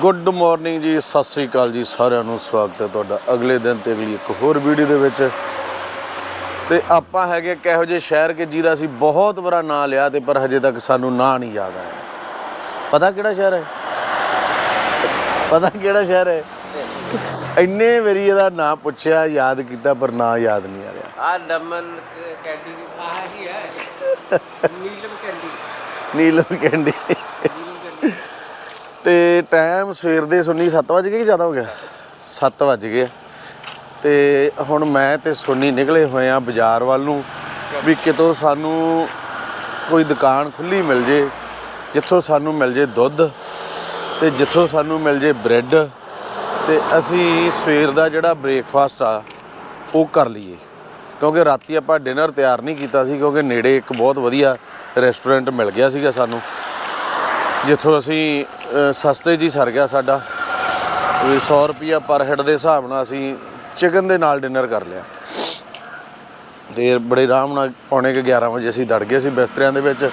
Good morning ਜੀ ਸਤਿ ਸ੍ਰੀ ਅਕਾਲ ਜੀ ਸਾਰਿਆਂ ਨੂੰ ਸਵਾਗਤ ਹੈ ਤੁਹਾਡਾ ਅਗਲੇ ਦਿਨ ਤੇ ਅਗਲੀ ਇੱਕ ਹੋਰ ਵੀਡੀਓ ਦੇ ਵਿੱਚ। ਤੇ ਆਪਾਂ ਹੈਗੇ ਇੱਕ ਇਹੋ ਜਿਹੇ ਸ਼ਹਿਰ ਕਿ ਜਿਹਦਾ ਅਸੀਂ ਬਹੁਤ ਵਾਰ ਨਾਂ ਲਿਆ ਤੇ ਪਰ ਹਜੇ ਤੱਕ ਸਾਨੂੰ ਨਾਂ ਨਹੀਂ ਯਾਦ ਆਇਆ। ਪਤਾ ਕਿਹੜਾ ਸ਼ਹਿਰ ਹੈ? ਪਤਾ ਕਿਹੜਾ ਸ਼ਹਿਰ ਹੈ? ਇੰਨੇ ਵਾਰੀ ਇਹਦਾ ਨਾਂ ਪੁੱਛਿਆ ਯਾਦ ਕੀਤਾ ਪਰ ਨਾਂ ਯਾਦ ਨਹੀਂ ਆ ਰਿਹਾ। ਆ ਨਮਨ ਕੈਂਡੀ ਆਹ ਹੀ ਹੈ। ਨੀਲਮ ਕੈਂਡੀ। ਨੀਲਮ ਕੈਂਡੀ। ਤੇ ਟਾਈਮ ਸਵੇਰ ਦੇ ਸੁਣੀ 7 ਵਜ ਗਏ ਕਿ ਜ਼ਿਆਦਾ ਹੋ ਗਿਆ? 7 ਵਜ ਗਏ ਤੇ ਹੁਣ ਮੈਂ ਤੇ ਸੋਨੀ ਨਿਕਲੇ ਹੋਏ ਆ ਬਾਜ਼ਾਰ ਵੱਲ ਨੂੰ, ਵੀ ਕਿਤੋਂ ਸਾਨੂੰ ਕੋਈ ਦੁਕਾਨ ਖੁੱਲੀ ਮਿਲ ਜੇ, ਜਿੱਥੋਂ ਸਾਨੂੰ ਮਿਲ ਜੇ ਦੁੱਧ, ਤੇ ਜਿੱਥੋਂ ਸਾਨੂੰ ਮਿਲ ਜੇ ਬ੍ਰੈਡ, ਤੇ ਅਸੀਂ ਸਵੇਰ ਦਾ ਜਿਹੜਾ ਬ੍ਰੇਕਫਾਸਟ ਆ, ਉਹ ਕਰ ਲਈਏ। ਕਿਉਂਕਿ ਰਾਤੀ ਆਪਾਂ ਡਿਨਰ ਤਿਆਰ ਨਹੀਂ ਕੀਤਾ ਸੀ, ਕਿਉਂਕਿ ਨੇੜੇ ਇੱਕ ਬਹੁਤ ਵਧੀਆ ਰੈਸਟੋਰੈਂਟ ਮਿਲ ਗਿਆ ਸੀਗਾ ਸਾਨੂੰ। ਜਿੱਥੋਂ ਅਸੀਂ ਸਸਤੇ ਜੀ ਸਰ ਗਿਆ ਸਾਡਾ। ਵੀ 100 ਰੁਪਿਆ ਪਰ ਹੈਡ ਦੇ ਹਿਸਾਬ ਨਾਲ ਅਸੀਂ ਚਿਕਨ ਦੇ ਨਾਲ ਡਿਨਰ ਕਰ ਲਿਆ। ਤੇ ਬੜੇ ਆਰਾਮ ਨਾਲ ਪੌਣੇ ਕੁ 11 ਵਜੇ ਅਸੀਂ ਦੜ ਗਏ ਸੀ ਬਿਸਤਰਿਆਂ ਦੇ ਵਿੱਚ।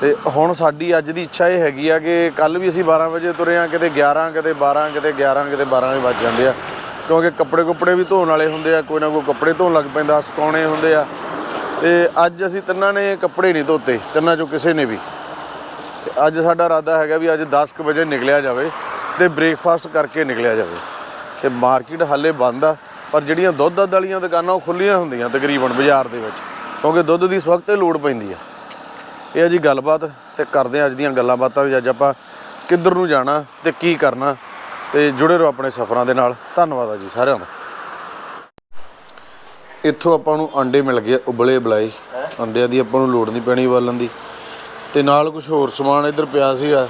ਤੇ ਹੁਣ ਸਾਡੀ ਅੱਜ ਦੀ ਇੱਛਾ ਇਹ ਹੈਗੀ ਆ ਕਿ ਕੱਲ ਵੀ ਅਸੀਂ 12 ਵਜੇ ਤੁਰੇ ਆ, ਕਿਤੇ 11 ਕਿਤੇ 12 ਕਿਤੇ 11 ਕਿਤੇ 12 ਵਜੇ ਵੱਜ ਜਾਂਦੇ ਆ। ਕਿਉਂਕਿ ਕੱਪੜੇ ਕੁੱਪੜੇ ਵੀ ਧੋਣ ਵਾਲੇ ਹੁੰਦੇ ਆ, ਕੋਈ ਨਾ ਕੋਈ ਕੱਪੜੇ ਧੋਣ ਲੱਗ ਪੈਂਦਾ, ਸੁਕਾਉਣੇ ਹੁੰਦੇ ਆ। ਤੇ ਅੱਜ ਅਸੀਂ ਤਿੰਨਾਂ ਨੇ ਕੱਪੜੇ ਨਹੀਂ ਧੋਤੇ, ਤਿੰਨਾਂ ਚੋਂ ਕਿਸੇ ਨੇ ਵੀ। ਅੱਜ ਸਾਡਾ ਇਰਾਦਾ ਹੈਗਾ ਵੀ ਅੱਜ 10 ਕੁ ਵਜੇ ਨਿਕਲਿਆ ਜਾਵੇ ਤੇ ਬ੍ਰੇਕਫਾਸਟ ਕਰਕੇ ਨਿਕਲਿਆ ਜਾਵੇ। ਤੇ ਮਾਰਕੀਟ ਹਾਲੇ ਬੰਦ ਆ ਪਰ ਜਿਹੜੀਆਂ ਦੁੱਧ ਦੱਧ ਵਾਲੀਆਂ ਦੁਕਾਨਾਂ ਉਹ ਖੁੱਲੀਆਂ ਹੁੰਦੀਆਂ ਤਕਰੀਬਨ ਬਾਜ਼ਾਰ ਦੇ ਵਿੱਚ ਕਿਉਂਕਿ ਦੁੱਧ ਦੀ ਇਸ ਵਕਤ ਤੇ ਲੋੜ ਪੈਂਦੀ ਆ। ਇਹ ਆ ਜੀ ਗੱਲਬਾਤ ਤੇ ਕਰਦੇ ਆ ਅੱਜ ਦੀਆਂ ਗੱਲਾਂ ਬਾਤਾਂ ਵੀ ਅੱਜ ਆਪਾਂ ਕਿੱਧਰ ਨੂੰ ਜਾਣਾ ਤੇ ਕੀ ਕਰਨਾ ਤੇ ਜੁੜੇ ਰਹੋ ਆਪਣੇ ਸਫ਼ਰਾਂ ਦੇ ਨਾਲ। ਧੰਨਵਾਦ ਆ ਜੀ ਸਾਰਿਆਂ ਦਾ। ਇੱਥੋਂ ਆਪਾਂ ਨੂੰ ਅੰਡੇ ਮਿਲ ਗਏ ਉਬਲੇ ਬਲਾਈ। ਅੰਡਿਆਂ ਦੀ ਆਪਾਂ ਨੂੰ ਲੋੜ ਨਹੀਂ ਪੈਣੀ ਵਾਲਣ ਦੀ। ਤੇ ਨਾਲ ਕੁਝ ਹੋਰ ਸਮਾਨ ਇੱਧਰ ਪਿਆ ਸੀਗਾ।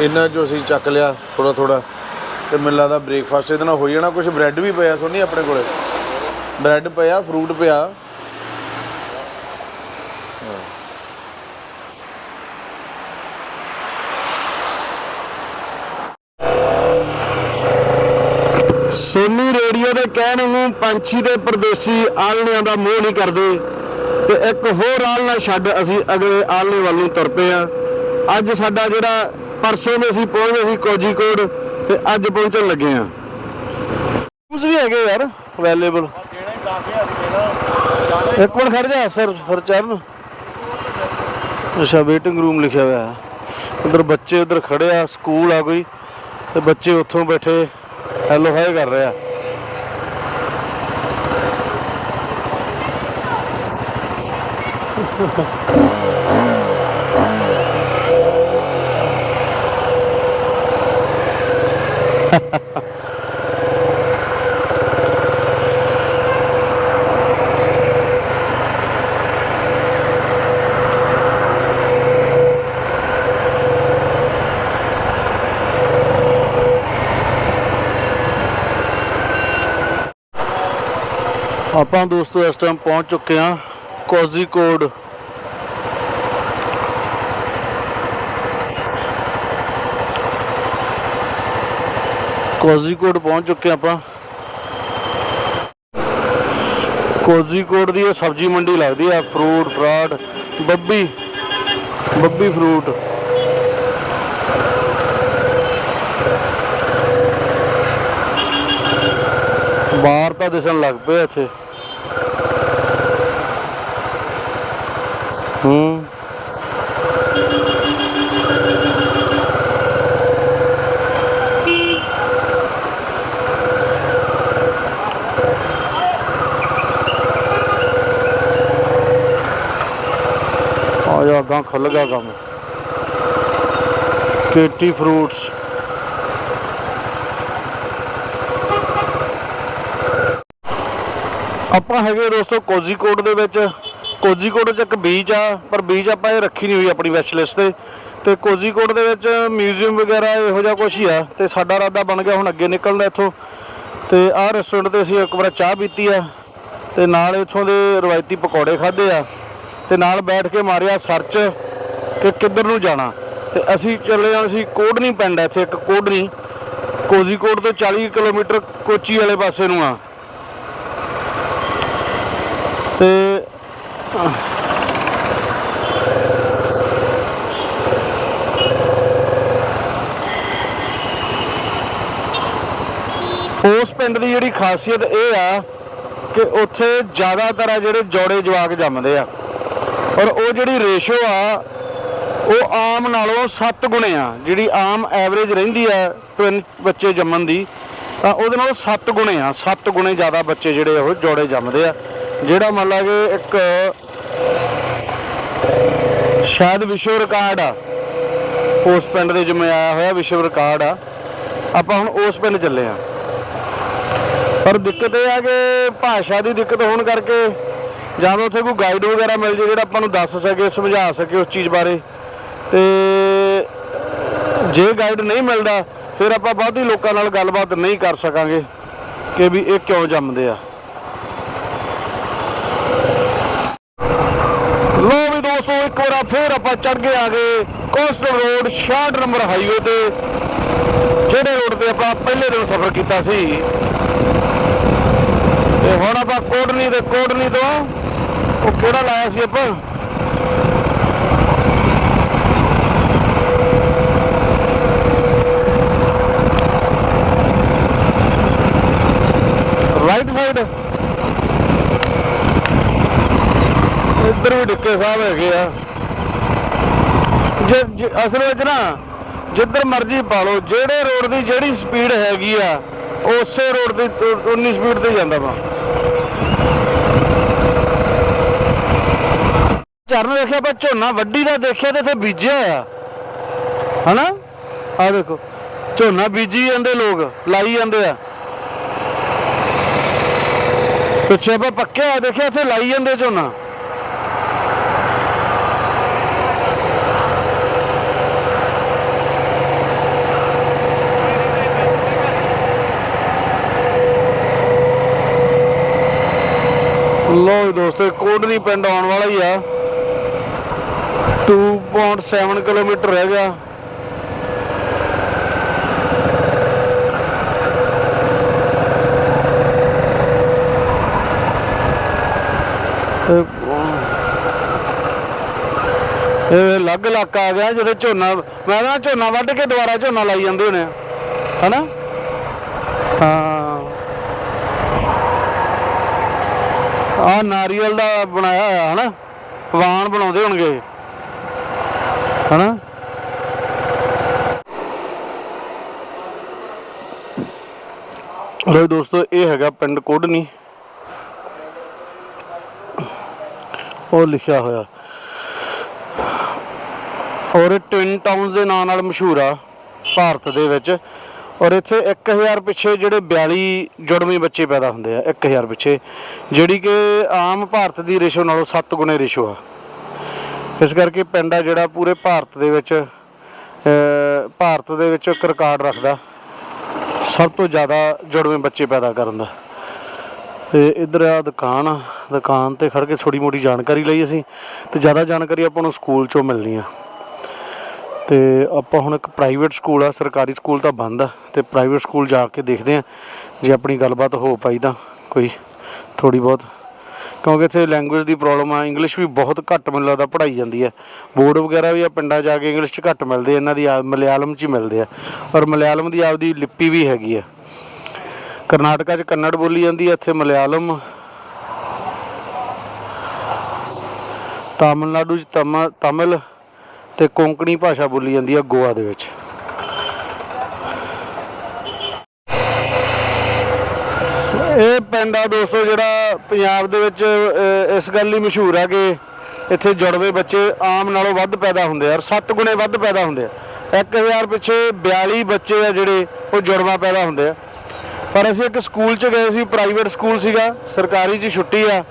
ਇਹਨਾਂ ਚੋਂ ਅਸੀਂ ਚੱਕ ਲਿਆ ਥੋੜਾ ਥੋੜਾ ਤੇ ਮੈਨੂੰ ਲੱਗਦਾ ਬ੍ਰੇਕਫਾਸਟ ਇਹਦੇ ਨਾਲ ਹੋ ਜਾਣਾ। ਕੁਝ ਬ੍ਰੈਡ ਵੀ ਪਿਆ ਸੋਨੀ ਆਪਣੇ ਕੋਲੇ। ਬ੍ਰੈਡ ਪਿਆ ਫਰੂਟ ਪਿਆ। ਸੋਨੀ ਰੇਡੀਓ ਦੇ ਕਹਿਣ ਨੂੰ ਪੰਛੀ ਤੇ ਪਰਦੇਸੀ ਆਲਣਿਆਂ ਦਾ ਮੋਹ ਨਹੀਂ ਕਰਦੇ। ਤੇ ਇੱਕ ਹੋਰ ਆਲਣਾ ਛੱਡ ਅਸੀਂ ਅਗਲੇ ਆਲਣੇ ਵੱਲ ਨੂੰ ਤੁਰ ਪਏ ਆ ਅੱਜ ਸਾਡਾ ਜਿਹੜਾ ਪਰਸੋਂ ਦੇ ਅਸੀਂ ਪਹੁੰਚੇ ਸੀ ਕੋਜੀਕੋਡ ਤੇ ਅੱਜ ਪਹੁੰਚਣ ਲੱਗੇ ਆ ਉਸ ਵੀ ਹੈਗੇ ਯਾਰ ਅਵੇਲੇਬਲ ਇੱਕ ਮਿੰਟ ਖੜ ਜਾ ਸਰ ਹਰਚਰਨ ਅੱਛਾ ਵੇਟਿੰਗ ਰੂਮ ਲਿਖਿਆ ਹੋਇਆ ਹੈ। ਉਧਰ ਬੱਚੇ ਉਧਰ ਖੜੇ ਆ, ਸਕੂਲ ਆ ਕੋਈ। ਤੇ ਬੱਚੇ ਉੱਥੋਂ ਬੈਠੇ ਹੈਲੋ ਹਾਏ ਕਰ ਰਿਹਾ ਆਪਾਂ ਦੋਸਤੋ ਇਸ ਟਾਈਮ ਪਹੁੰਚ ਚੁੱਕੇ ਹਾਂ ਕੋਜ਼ੀਕੋਡ ਕੋਜ਼ੀਕੋਟ ਪਹੁੰਚ ਚੁੱਕੇ ਆਪਾਂ। ਕੋਜ਼ੀਕੋਟ ਦੀ ਇਹ ਸਬਜ਼ੀ ਮੰਡੀ ਲੱਗਦੀ ਆ, ਫਰੂਟ, ਫਰਾਟ, ਬੱਬੀ ਬੱਬੀ ਫਰੂਟ। ਬਾਹਰ ਤਾਂ ਦਿਸਣ ਲੱਗ ਪਏ ਇੱਥੇ। ਹੂੰ। ਆ ਖੁੱਲ ਗਿਆ ਕੰਮ। K T fruits. ਆਪਾਂ ਹੈਗੇ ਦੋਸਤੋ ਕੋਜ਼ੀਕੋਟ ਦੇ ਵਿੱਚ। ਕੋਜ਼ੀਕੋਟ 'ਚ ਇੱਕ ਬੀਚ ਆ, ਪਰ ਬੀਚ ਆਪਾਂ ਇਹ ਰੱਖੀ ਨਹੀਂ ਹੋਈ ਆਪਣੀ ਵਿਸ਼ ਲਿਸਟ ਤੇ। ਤੇ ਕੋਜ਼ੀਕੋਟ ਦੇ ਵਿੱਚ ਮਿਊਜ਼ੀਅਮ ਵਗੈਰਾ ਇਹੋ ਜਿਹਾ ਕੁਝ ਹੀ ਆ, ਤੇ ਸਾਡਾ ਇਰਾਦਾ ਬਣ ਗਿਆ ਹੁਣ ਅੱਗੇ ਨਿਕਲਦਾ ਇੱਥੋਂ। ਤੇ ਆਹ ਰੈਸਟੋਰੈਂਟ ਤੇ ਅਸੀਂ ਇੱਕ ਵਾਰ ਚਾਹ ਪੀਤੀ ਆ, ਤੇ ਨਾਲ ਇੱਥੋਂ ਦੇ ਰਵਾਇਤੀ ਪਕੌੜੇ ਖਾਦੇ ਆ। ਤੇ ਨਾਲ ਬੈਠ ਕੇ ਮਾਰਿਆ ਸਰਚ ਕਿ ਕਿੱਧਰ ਨੂੰ ਜਾਣਾ। ਤੇ ਅਸੀਂ ਚੱਲੇ ਹਾਂ ਅਸੀਂ ਕੋਡਨੀ ਪਿੰਡ ਇੱਥੇ ਇੱਕ ਕੋਡਨੀ। ਕੋਜ਼ੀਕੋਟ ਤੋਂ 40 ਕਿਲੋਮੀਟਰ ਕੋਚੀ ਵਾਲੇ ਪਾਸੇ ਨੂੰ ਆ। ਤੇ ਉਸ ਪਿੰਡ ਦੀ ਜਿਹੜੀ ਖਾਸੀਅਤ ਇਹ ਆ ਕਿ ਉੱਥੇ ਜ਼ਿਆਦਾਤਰ ਆ ਜਿਹੜੇ ਜੋੜੇ ਜਵਾਕ ਜੰਮਦੇ ਆ। ਔਰ ਉਹ ਜਿਹੜੀ ਰੇਸ਼ੋ ਆ, ਉਹ ਆਮ ਨਾਲੋਂ 7 ਗੁਣੇ ਆ। ਜਿਹੜੀ ਆਮ ਐਵਰੇਜ ਰਹਿੰਦੀ ਆ ਟਵਿਨ ਬੱਚੇ ਜੰਮਣ ਦੀ, ਤਾਂ ਉਹਦੇ ਨਾਲੋਂ 7 ਗੁਣੇ ਆ। 7 ਗੁਣੇ ਜ਼ਿਆਦਾ ਬੱਚੇ ਜਿਹੜੇ ਉਹ ਜੋੜੇ ਜੰਮਦੇ ਆ। ਜਿਹੜਾ ਮੰਨ ਲਾ ਕਿ ਇੱਕ ਸ਼ਾਇਦ ਵਿਸ਼ਵ ਰਿਕਾਰਡ ਆ। ਉਸ ਪਿੰਡ ਦੇ ਜਿਵੇਂ ਆਇਆ ਹੋਇਆ ਵਿਸ਼ਵ ਰਿਕਾਰਡ ਆ। ਆਪਾਂ ਹੁਣ ਉਸ ਪਿੰਡ ਚੱਲੇ ਆ। ਪਰ ਦਿੱਕਤ ਇਹ ਆ ਕਿ ਭਾਸ਼ਾ ਦੀ ਦਿੱਕਤ ਹੋਣ ਕਰਕੇ ਜਾਂ ਤਾਂ ਉੱਥੇ ਕੋਈ ਗਾਈਡ ਵਗੈਰਾ ਮਿਲ ਜੇ ਜਿਹੜਾ ਆਪਾਂ ਨੂੰ ਦੱਸ ਸਕੇ, ਸਮਝਾ ਸਕੇ ਉਸ ਚੀਜ਼ ਬਾਰੇ। ਤੇ ਜੇ ਗਾਈਡ ਨਹੀਂ ਮਿਲਦਾ, ਫਿਰ ਆਪਾਂ ਬਹੁਤੀ ਲੋਕਾਂ ਨਾਲ ਗੱਲਬਾਤ ਨਹੀਂ ਕਰ ਸਕਾਂਗੇ ਕਿ ਵੀ ਇਹ ਕਿਉਂ ਜੰਮਦੇ ਆ। ਲੋ ਵੀ ਦੋਸਤੋ, ਇੱਕ ਵਾਰ ਫੇਰ ਆਪਾਂ ਚੜ ਕੇ ਆ ਗਏ ਕੋਸਟਲ ਰੋਡ 66 ਨੰਬਰ ਹਾਈਵੇ ਤੇ, ਜਿਹੜੇ ਰੋਡ ਤੇ ਆਪਾਂ ਪਹਿਲੇ ਦਿਨ ਸਫ਼ਰ ਕੀਤਾ ਸੀ। ਤੇ ਹੁਣ ਆਪਾਂ ਕੋਟਨੀ ਤੇ ਕੋਟਨੀ ਤੋਂ ਉਹ ਕਿਹੜਾ ਲਾਇਆ ਸੀ ਆਪਾਂ? ਰਾਈਟ ਸਾਈਡ ਇੱਧਰ ਵੀ ਡਿੱਕੇ ਸਾਹਿਬ ਹੈਗੇ ਆ। ਜੇ ਅਸਲ ਵਿੱਚ ਨਾ, ਜਿੱਧਰ ਮਰਜ਼ੀ ਪਾ ਲਓ, ਜਿਹੜੇ ਰੋਡ ਦੀ ਜਿਹੜੀ ਸਪੀਡ ਹੈਗੀ ਆ, ਉਸੇ ਰੋਡ ਦੀ ਉ- ਉਨੀ ਸਪੀਡ ਤੇ ਜਾਂਦਾ ਵਾ। ਚਰਨ ਦੇਖਿਆ ਆਪਾਂ ਝੋਨਾ ਵੱਡੀ ਦਾ ਦੇਖਿਆ ਤੇ ਇੱਥੇ ਬੀਜਿਆ ਆ ਹਨਾ? ਆ ਦੇਖੋ, ਝੋਨਾ ਬੀਜੀ ਜਾਂਦੇ ਲੋਕ, ਲਾਈ ਜਾਂਦੇ ਆ। ਪਿੱਛੇ ਆਪਾਂ ਪੱਕਿਆ ਦੇਖਿਆ, ਇੱਥੇ ਲਾਈ ਜਾਂਦੇ ਝੋਨਾ। ਲੋ ਦੋਸਤੋ ਕੋਟਨੀ ਪਿੰਡ ਆਉਣ ਵਾਲਾ ਹੀ ਆ। 2.7 ਕਿਲੋਮੀਟਰ ਰਹਿ ਗਿਆ। ਇਹ ਅਲੱਗ ਇਲਾਕਾ ਆ ਗਿਆ ਜਿਹਦੇ ਝੋਨਾ, ਮੈਂ ਕਹਿੰਦਾ ਝੋਨਾ ਵੱਢ ਕੇ ਦੁਬਾਰਾ ਝੋਨਾ ਲਾਈ ਜਾਂਦੇ ਹੋਣੇ ਆ, ਹਨਾ? ਹਾਂ। ਆ ਨਾਰੀਅਲ ਦਾ ਬਣਾਇਆ ਹੋਇਆ, ਹਨਾ? ਵਾਣ ਬਣਾਉਂਦੇ ਹੋਣਗੇ। ਹਨਾ? ਲੋ ਦੋਸਤੋ, ਇਹ ਹੈਗਾ ਪਿੰਡ ਕੋਡਨੀ। ਉਹ ਲਿਖਿਆ ਹੋਇਆ। ਔਰ ਟਵਿਨ ਟਾਊਨਸ ਦੇ ਨਾਂ ਨਾਲ ਮਸ਼ਹੂਰ ਆ, ਭਾਰਤ ਦੇ ਵਿੱਚ। ਔਰ ਇੱਥੇ 1000 ਪਿੱਛੇ ਜਿਹੜੇ 42 ਜੁੜਵੇਂ ਬੱਚੇ ਪੈਦਾ ਹੁੰਦੇ ਆ 1000 ਪਿੱਛੇ। ਜਿਹੜੀ ਕਿ ਆਮ ਭਾਰਤ ਦੀ ਰੇਸ਼ੋ ਨਾਲੋਂ 7 ਗੁਣੇ ਰੇਸ਼ੋ ਆ। ਇਸ ਕਰਕੇ ਪਿੰਡ ਆ ਜਿਹੜਾ ਪੂਰੇ ਭਾਰਤ ਦੇ ਵਿੱਚ ਭਾਰਤ ਦੇ ਵਿੱਚ ਇੱਕ ਰਿਕਾਰਡ ਰੱਖਦਾ। ਸਭ ਤੋਂ ਜ਼ਿਆਦਾ ਜੜਵੇਂ ਬੱਚੇ ਪੈਦਾ ਕਰਨ ਦਾ। ਤੇ ਇਧਰ ਆ ਦੁਕਾਨ ਆ, ਦੁਕਾਨ ਤੇ ਖੜ ਕੇ ਥੋੜੀ ਮੋਟੀ ਜਾਣਕਾਰੀ ਲਈ ਅਸੀਂ, ਤੇ ਜ਼ਿਆਦਾ ਜਾਣਕਾਰੀ ਆਪਾਂ ਨੂੰ ਸਕੂਲ ਚੋਂ ਮਿਲਣੀ ਆ। ਤੇ ਆਪਾਂ ਹੁਣ ਇੱਕ ਪ੍ਰਾਈਵੇਟ ਸਕੂਲ ਆ, ਸਰਕਾਰੀ ਸਕੂਲ ਤਾਂ ਬੰਦ ਆ, ਤੇ ਪ੍ਰਾਈਵੇਟ ਸਕੂਲ ਜਾ ਕੇ ਦੇਖਦੇ ਆ, ਜੇ ਆਪਣੀ ਗੱਲਬਾਤ ਹੋ ਪਾਈ ਤਾਂ ਕੋਈ ਥੋੜੀ ਬਹੁਤ ਕਿਉਂਕਿ ਇੱਥੇ ਲੈਂਗੁਏਜ ਦੀ ਪ੍ਰੋਬਲਮ ਆ ਇੰਗਲਿਸ਼ ਵੀ ਬਹੁਤ ਘੱਟ ਮੈਨੂੰ ਲੱਗਦਾ ਪੜ੍ਹਾਈ ਜਾਂਦੀ ਹੈ ਬੋਰਡ ਵਗੈਰਾ ਵੀ ਆ, ਪਿੰਡਾਂ ਜਾ ਕੇ ਇੰਗਲਿਸ਼ 'ਚ ਘੱਟ ਮਿਲਦੇ ਇਹਨਾਂ ਦੀ ਆ- ਮਲਿਆਲਮ 'ਚ ਹੀ ਮਿਲਦੇ ਆ। ਔਰ ਮਲਿਆਲਮ ਦੀ ਆਪਦੀ ਲਿਪੀ ਵੀ ਹੈਗੀ ਆ। ਕਰਨਾਟਕਾ 'ਚ ਕੰਨੜ ਬੋਲੀ ਜਾਂਦੀ ਹੈ ਇੱਥੇ ਮਲਿਆਲਮ। ਤਾਮਿਲਨਾਡੂ 'ਚ ਤਮ- ਤਮਿਲ ਤੇ ਕੋਂਕਣੀ ਭਾਸ਼ਾ ਬੋਲੀ ਜਾਂਦੀ ਹੈ ਗੋਆ ਦੇ ਵਿੱਚ ਇਹ ਪਿੰਡ ਆ ਦੋਸਤੋ, ਜਿਹੜਾ ਪੰਜਾਬ ਦੇ ਵਿੱਚ ਇਸ ਗੱਲ ਲਈ ਮਸ਼ਹੂਰ ਆ ਕਿ ਇੱਥੇ ਜੁੜਵੇਂ ਬੱਚੇ ਆਮ ਨਾਲੋਂ ਵੱਧ ਪੈਦਾ ਹੁੰਦੇ ਆ ਔਰ 7 ਗੁਣੇ ਵੱਧ ਪੈਦਾ ਹੁੰਦੇ ਆ। 1000 ਪਿੱਛੇ 42 ਬੱਚੇ ਆ ਜਿਹੜੇ ਉਹ ਜੁੜਵਾ ਪੈਦਾ ਹੁੰਦੇ ਆ। ਪਰ ਅਸੀਂ ਇੱਕ ਸਕੂਲ 'ਚ ਗਏ ਸੀ, ਪ੍ਰਾਈਵੇਟ ਸਕੂਲ ਸੀਗਾ, ਸਰਕਾਰੀ 'ਚ ਛੁੱਟੀ ਆ।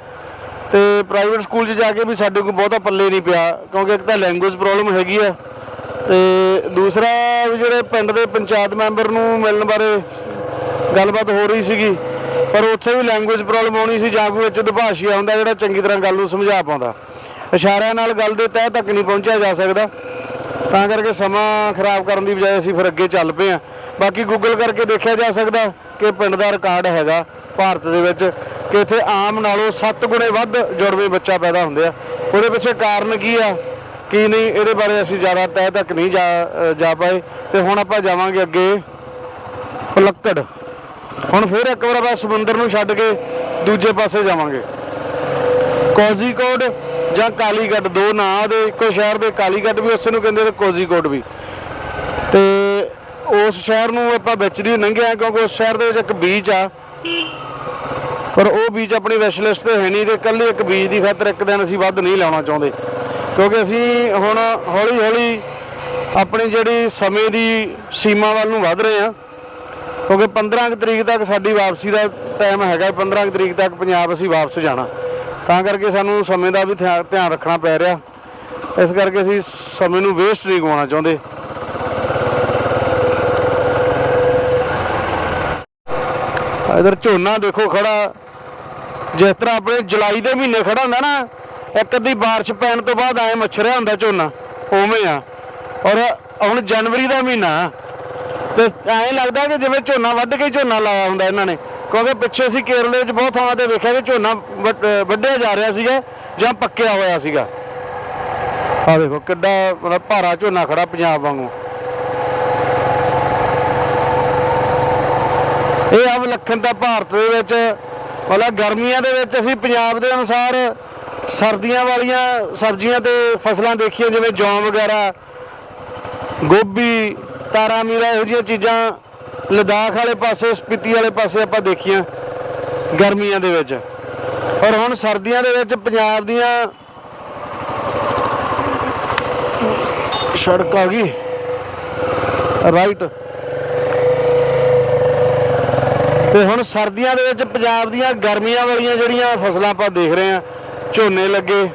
ਤੇ ਪ੍ਰਾਈਵੇਟ ਸਕੂਲ 'ਚ ਜਾ ਕੇ ਵੀ ਸਾਡੇ ਕੋਲ ਬਹੁਤਾ ਪੱਲੇ ਨਹੀਂ ਪਿਆ, ਕਿਉਂਕਿ ਇੱਕ ਤਾਂ ਲੈਂਗੁਏਜ ਪ੍ਰੋਬਲਮ ਹੈਗੀ ਆ। ਤੇ ਦੂਸਰਾ ਜਿਹੜੇ ਪਿੰਡ ਦੇ ਪੰਚਾਇਤ ਮੈਂਬਰ ਨੂੰ ਮਿਲਣ ਬਾਰੇ ਗੱਲਬਾਤ ਹੋ ਰਹੀ ਸੀਗੀ ਪਰ ਉੱਥੇ ਵੀ ਲੈਂਗੁਏਜ ਪ੍ਰੋਬਲਮ ਆਉਣੀ ਸੀ, ਜਾਂ ਕੋਈ ਵਿੱਚ ਦੁਭਾਸ਼ੀ ਆਉਂਦਾ ਜਿਹੜਾ ਚੰਗੀ ਤਰ੍ਹਾਂ ਗੱਲ ਨੂੰ ਸਮਝਾ ਪਾਉਂਦਾ। ਇਸ਼ਾਰਿਆਂ ਨਾਲ ਗੱਲ ਦੇ ਤਹਿ ਤੱਕ ਨਹੀਂ ਪਹੁੰਚਿਆ ਜਾ ਸਕਦਾ। ਤਾਂ ਕਰਕੇ ਸਮਾਂ ਖਰਾਬ ਕਰਨ ਦੀ ਬਜਾਏ ਅਸੀਂ ਫਿਰ ਅੱਗੇ ਚੱਲ ਪਏ ਆ ਬਾਕੀ ਗੂਗਲ ਕਰਕੇ ਦੇਖਿਆ ਜਾ ਸਕਦਾ ਕਿ ਪਿੰਡ ਦਾ ਰਿਕਾਰਡ ਹੈਗਾ ਭਾਰਤ ਦੇ ਵਿੱਚ, ਕਿ ਇੱਥੇ ਆਮ ਨਾਲੋਂ 7 ਗੁਣੇ ਵੱਧ ਜੁੜਵੇਂ ਬੱਚਾ ਪੈਦਾ ਹੁੰਦੇ ਆ। ਉਹਦੇ ਪਿੱਛੇ ਕਾਰਨ ਕੀ ਆ, ਕੀ ਨਹੀਂ, ਇਹਦੇ ਬਾਰੇ ਅਸੀਂ ਜ਼ਿਆਦਾ ਤਹਿ ਤੱਕ ਨਹੀਂ ਜਾ ਜਾ ਪਾਏ। ਤੇ ਹੁਣ ਆਪਾਂ ਜਾਵਾਂਗੇ ਅੱਗੇ ਪਲੱਕੜ। ਹੁਣ ਫਿਰ ਇੱਕ ਵਾਰ ਆਪਾਂ ਸਮੁੰਦਰ ਨੂੰ ਛੱਡ ਕੇ ਦੂਜੇ ਪਾਸੇ ਜਾਵਾਂਗੇ। ਕੋਜ਼ੀਕੋਡ ਜਾਂ ਕਾਲੀਗੜ ਦੋ ਨਾਂ ਦੇ ਇੱਕੋ ਸ਼ਹਿਰ ਦੇ ਕਾਲੀਗੜ ਵੀ, ਉਸੇ ਨੂੰ ਕਹਿੰਦੇ ਤੇ ਕੋਜ਼ੀਕੋਡ ਵੀ। ਤੇ ਉਸ ਸ਼ਹਿਰ ਨੂੰ ਆਪਾਂ ਵਿੱਚ ਦੀ ਲੰਘਿਆ ਕਿਉਂਕਿ ਉਸ ਸ਼ਹਿਰ ਦੇ ਵਿੱਚ ਇੱਕ ਬੀਚ ਆ। ਪਰ ਉਹ ਬੀਚ ਆਪਣੀ ਵਿਸ਼ ਲਿਸਟ ਤੇ ਹੈ ਨਹੀਂ ਤੇ ਇਕੱਲੇ ਇੱਕ ਬੀਚ ਦੀ ਖਾਤਰ ਇੱਕ ਦਿਨ ਅਸੀਂ ਵੱਧ ਨਹੀਂ ਲਾਉਣਾ ਚਾਹੁੰਦੇ। ਕਿਉਂਕਿ ਅਸੀਂ ਹੁਣ ਹੌਲੀ ਹੌਲੀ ਆਪਣੀ ਜਿਹੜੀ ਸਮੇਂ ਦੀ ਸੀਮਾ ਵੱਲ ਨੂੰ ਵੱਧ ਰਹੇ ਹਾਂ। ਕਿਉਂਕਿ 15 ਕੁ ਤਰੀਕ ਤੱਕ ਸਾਡੀ ਵਾਪਸੀ ਦਾ ਟਾਈਮ ਹੈਗਾ 15 ਕੁ ਤਰੀਕ ਤੱਕ ਪੰਜਾਬ ਅਸੀਂ ਵਾਪਸ ਜਾਣਾ। ਤਾਂ ਕਰਕੇ ਸਾਨੂੰ ਸਮੇਂ ਦਾ ਵੀ ਧਿਆ- ਧਿਆਨ ਰੱਖਣਾ ਪੈ ਰਿਹਾ। ਇਸ ਕਰਕੇ ਅਸੀਂ ਸਮੇਂ ਨੂੰ ਵੇਸਟ ਨਹੀਂ ਗਵਾਉਣਾ ਚਾਹੁੰਦੇ। ਇਧਰ ਝੋਨਾ ਦੇਖੋ ਖੜਾ। ਜਿਸ ਤਰ੍ਹਾਂ ਆਪਣੇ ਜੁਲਾਈ ਦੇ ਮਹੀਨੇ ਖੜਾ ਹੁੰਦਾ ਨਾ, ਇੱਕ ਅੱਧੀ ਬਾਰਿਸ਼ ਪੈਣ ਤੋਂ ਬਾਅਦ ਐ ਮੱਛਰਿਆ ਹੁੰਦਾ ਝੋਨਾ, ਉਵੇਂ ਆ। ਔਰ ਹੁਣ ਜਨਵਰੀ ਦਾ ਮਹੀਨਾ। ਤੇ ਐਂ ਲੱਗਦਾ ਕਿ ਜਿਵੇਂ ਝੋਨਾ ਵੱਢ ਕੇ ਹੀ ਝੋਨਾ ਲਾਇਆ ਹੁੰਦਾ ਇਹਨਾਂ ਨੇ। ਕਿਉਂਕਿ ਪਿੱਛੇ ਅਸੀਂ ਕੇਰਲ ਦੇ ਵਿੱਚ ਬਹੁਤ ਥਾਵਾਂ ਤੇ ਵੇਖਿਆ ਕਿ ਝੋਨਾ ਵੱਢ- ਵੱਢਿਆ ਜਾ ਰਿਹਾ ਸੀਗਾ ਜਾਂ ਪੱਕਿਆ ਹੋਇਆ ਸੀਗਾ। ਆ ਦੇਖੋ ਕਿੱਡਾ ਮਤਲਬ ਭਾਰਾ ਝੋਨਾ ਖੜਾ ਪੰਜਾਬ ਵਾਂਗੂ। ਇਹ ਆ ਵਿਲੱਖਣਤਾ ਭਾਰਤ ਦੇ ਵਿੱਚ, ਮਤਲਬ ਗਰਮੀਆਂ ਦੇ ਵਿੱਚ ਅਸੀਂ ਪੰਜਾਬ ਦੇ ਅਨੁਸਾਰ ਸਰਦੀਆਂ ਵਾਲੀਆਂ ਸਬਜ਼ੀਆਂ ਤੇ ਫਸਲਾਂ ਦੇਖੀਆਂ, ਜਿਵੇਂ ਜੌਂ ਵਗੈਰਾ, ਗੋਭੀ ਤਾਰਾ ਮੀਰਾ ਇਹੋ ਜਿਹੀਆਂ ਚੀਜ਼ਾਂ ਲਦਾਖ ਵਾਲੇ ਪਾਸੇ, ਸਪੀਤੀ ਵਾਲੇ ਪਾਸੇ ਆਪਾਂ ਦੇਖੀਆਂ ਗਰਮੀਆਂ ਦੇ ਵਿੱਚ। ਔਰ ਹੁਣ ਸਰਦੀਆਂ ਦੇ ਵਿੱਚ ਪੰਜਾਬ ਦੀਆਂ ਸੜਕ ਆ ਗਈ। ਰਾਈਟ ਤੇ ਹੁਣ ਸਰਦੀਆਂ ਦੇ ਵਿੱਚ ਪੰਜਾਬ ਦੀਆਂ ਗਰਮੀਆਂ ਵਾਲੀਆਂ ਜਿਹੜੀਆਂ ਫਸਲਾਂ ਆਪਾਂ ਦੇਖ ਰਹੇ ਹਾਂ, ਝੋਨੇ ਲੱਗੇ।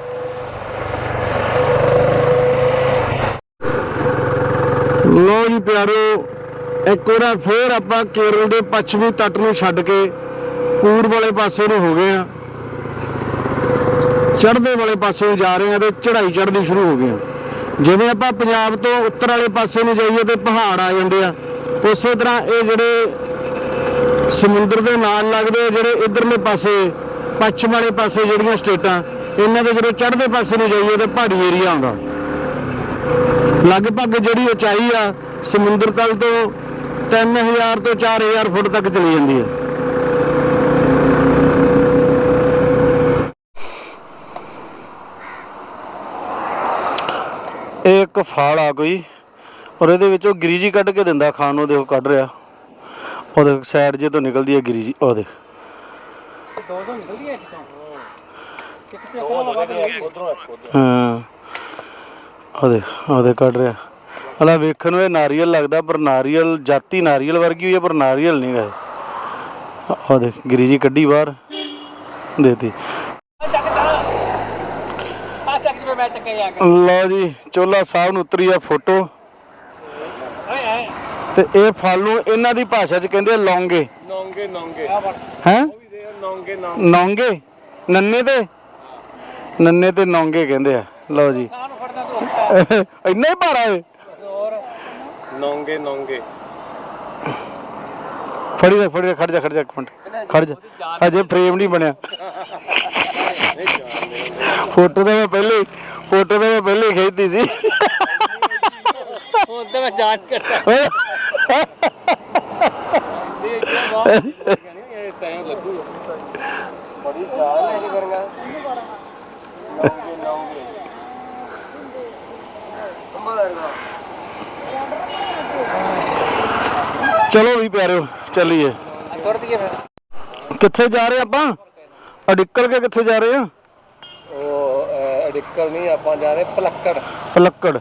ਲੋ ਜੀ ਪਿਆਰਿਓ ਇੱਕ ਵਾਰ ਫੇਰ ਆਪਾਂ ਕੇਰਲ ਦੇ ਪੱਛਮੀ ਤੱਟ ਨੂੰ ਛੱਡ ਕੇ ਪੂਰਬ ਵਾਲੇ ਪਾਸੇ ਨੂੰ ਹੋ ਗਏ ਆ ਚੜ੍ਹਦੇ ਵਾਲੇ ਪਾਸੇ ਨੂੰ ਜਾ ਰਹੇ ਆ ਤੇ ਚੜ੍ਹਾਈ ਚੜ੍ਹਦੀ ਸ਼ੁਰੂ ਹੋ ਗਈ ਆ ਜਿਵੇਂ ਆਪਾਂ ਪੰਜਾਬ ਤੋਂ ਉੱਤਰ ਵਾਲੇ ਪਾਸੇ ਨੂੰ ਜਾਈਏ ਤੇ ਪਹਾੜ ਆ ਜਾਂਦੇ ਆ। ਉਸੇ ਤਰ੍ਹਾਂ ਇਹ ਜਿਹੜੇ ਸਮੁੰਦਰ ਦੇ ਨਾਲ ਲੱਗਦੇ ਜਿਹੜੇ ਇਧਰਲੇ ਪਾਸੇ, ਪੱਛਮ ਵਾਲੇ ਪਾਸੇ ਜਿਹੜੀਆਂ ਸਟੇਟਾਂ, ਇਹਨਾਂ ਦੇ ਜਦੋਂ ਚੜ੍ਹਦੇ ਪਾਸੇ ਨੂੰ ਜਾਈਏ ਤੇ ਪਹਾੜੀ ਏਰੀਆ ਆਉਂਦਾ। ਲਗਭਗ ਜਿਹੜੀ ਉਚਾਈ ਆ ਸਮੁੰਦਰ ਤਲ ਤੋਂ 3000 ਤੋਂ 4000 ਫੁੱਟ ਤੱਕ ਚਲੀ ਜਾਂਦੀ ਹੈ। ਇਹ ਇੱਕ ਫਲ ਆ ਕੋਈ ਔਰ ਇਹਦੇ ਵਿੱਚੋਂ ਗਰੀਜੀ ਕੱਢ ਕੇ ਦਿੰਦਾ ਖਾਣ ਨੂੰ ਦੇਖੋ ਕੱਢ ਰਿਹਾ। ਉਹਦੇ ਸਾਈਡ ਜੇ ਤੋਂ ਨਿਕਲਦੀ ਹੈ ਗਰੀਜੀ ਉਹ ਦੇਖ। ਦੋ ਦੋ ਨਿਕਲਦੀ ਹੈ ਇੱਥੋਂ? ਇੱਕ ਤੇ ਅਕਲ ਲਗਾ ਦੇ ਹਾਂ ਕੱਢ ਰਿਹਾ। ਹਲਾ ਵੇਖਣ ਨੂੰ ਇਹ ਨਾਰੀਅਲ ਲੱਗਦਾ ਪਰ ਨਾਰੀਅਲ ਜਾਤੀ ਨਾਰੀਅਲ ਵਰਗੀ ਹੋਈ ਹੈ ਪਰ ਨਾਰੀਅਲ ਨਹੀਂ ਇਹ। ਉਹ ਦੇਖ ਗਰੀਜੀ ਕੱਢੀ ਬਾਹਰ। ਦੇਤੀ। ਆ ਜਾ ਲਓ ਜੀ ਚੋਲਾ ਸਾਹਿਬ ਨੂੰ ਉਤਰੀ ਆ ਫੋਟੋ। ਤੇ ਇਹ ਫਲ ਨੂੰ ਇਹਨਾਂ ਦੀ ਭਾਸ਼ਾ 'ਚ ਕਹਿੰਦੇ ਆ ਲੌਂਗੇ। ਨੌਂਗੇ ਨੌਂਗੇ। ਹੈ? ਨੌਂਗੇ ਨੌਂਗੇ। ਨੰਨੇ ਤੇ ਨੰਨੇ ਤੇ ਨੌਂਗੇ ਕਹਿੰਦੇ ਆ। ਲਓ ਜੀ। ਇੰਨਾ ਹੀ ਭਾਰਾ ਏ ਹੋਰ ਨੌਂਗੇ ਨੌਂਗੇ। ਫੜੀ ਰੱਖ ਫੜੀ ਰੱਖ, ਖੜ ਜਾ ਖੜ ਜਾ ਇੱਕ ਮਿੰਟ। ਖੜ ਜਾ। ਅਜੇ ਫਰੇਮ ਨਹੀਂ ਬਣਿਆ। ਫੋਟੋ ਤਾਂ ਮੈਂ ਪਹਿਲੇ ਫੋਟੋ ਤਾਂ ਮੈਂ ਪਹਿਲੇ ਹੀ ਖਿੱਚਦੀ ਸੀ। ਹੁਣ ਤੇ ਮੈਂ ਜਾਣ ਕਰਦਾ ਓਏ, ਇਹ ਟਾਈਮ ਲੱਗੂ। ਲੈ ਜੀ ਕਰੂੰਗਾ ਚਲੋ ਵੀ ਪਿਆਰਿਓ ਚੱਲੀਏ। ਤੁਰ ਦਈਏ ਫਿਰ। ਕਿੱਥੇ ਜਾ ਰਹੇ ਆਪਾਂ? ਅਡਿੱਕਲ ਕੇ ਕਿੱਥੇ ਜਾ ਰਹੇ ਆ? ਉਹ ਅਹ, ਨਹੀਂ ਆਪਾਂ ਜਾ ਰਹੇ ਪਲੱਕੜ। ਪਲੱਕੜ।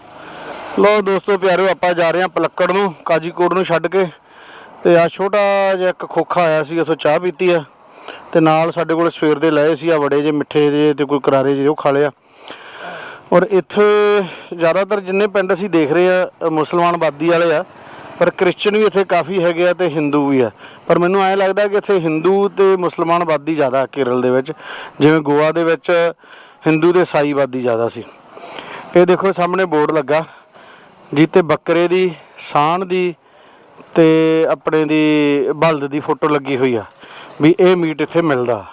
ਲੋ ਦੋਸਤੋ ਪਿਆਰਿਓ ਆਪਾਂ ਜਾ ਰਹੇ ਹਾਂ ਪਲੱਕੜ ਨੂੰ ਕਾਜੀਕੋਟ ਨੂੰ ਛੱਡ ਕੇ। ਤੇ ਆ ਛੋਟਾ ਜਿਹਾ ਇੱਕ ਖੋਖਾ ਆਇਆ ਸੀ ਉਥੋਂ ਚਾਹ ਪੀਤੀ ਆ। ਤੇ ਨਾਲ ਸਾਡੇ ਕੋਲ ਸਵੇਰ ਦੇ ਲਏ ਸੀ ਆ ਬੜੇ ਜੇ ਮਿੱਠੇ ਜੇ ਤੇ ਕੋਈ ਕਰਾਰੇ ਜੇ ਉਹ ਖਾ ਲਿਆ। ਔਰ ਇੱਥੇ ਜ਼ਿਆਦਾਤਰ ਜਿੰਨੇ ਪਿੰਡ ਅਸੀਂ ਦੇਖ ਰਹੇ ਆ ਮੁਸਲਮਾਨ ਬਾਦੀ ਵਾਲੇ ਆ, ਪਰ ਕ੍ਰਿਸਚੀਅਨ ਵੀ ਇੱਥੇ ਕਾਫੀ ਹੈਗੇ ਆ ਤੇ ਹਿੰਦੂ ਵੀ ਆ। ਪਰ ਮੈਨੂੰ ਐਂ ਲੱਗਦਾ ਕਿ ਇੱਥੇ ਹਿੰਦੂ ਤੇ ਮੁਸਲਮਾਨ ਬਾਦੀ ਜ਼ਿਆਦਾ ਕੇਰਲ ਦੇ ਵਿੱਚ। ਜਿਵੇਂ ਗੋਆ ਦੇ ਵਿੱਚ ਹਿੰਦੂ ਤੇ ਸਾਈ ਬਾਦੀ ਜ਼ਿਆਦਾ ਸੀ। ਇਹ ਦੇਖੋ ਸਾਹਮਣੇ ਬੋਰਡ ਲੱਗਾ ਜਿੱਤੇ ਬੱਕਰੇ ਦੀ ਸਾਣ ਦੀ ਤੇ ਆਪਣੇ ਦੀ ਬਲਦ ਦੀ ਫੋਟੋ ਲੱਗੀ ਹੋਈ ਆ, ਵੀ ਇਹ ਮੀਟ ਇੱਥੇ ਮਿਲਦਾ।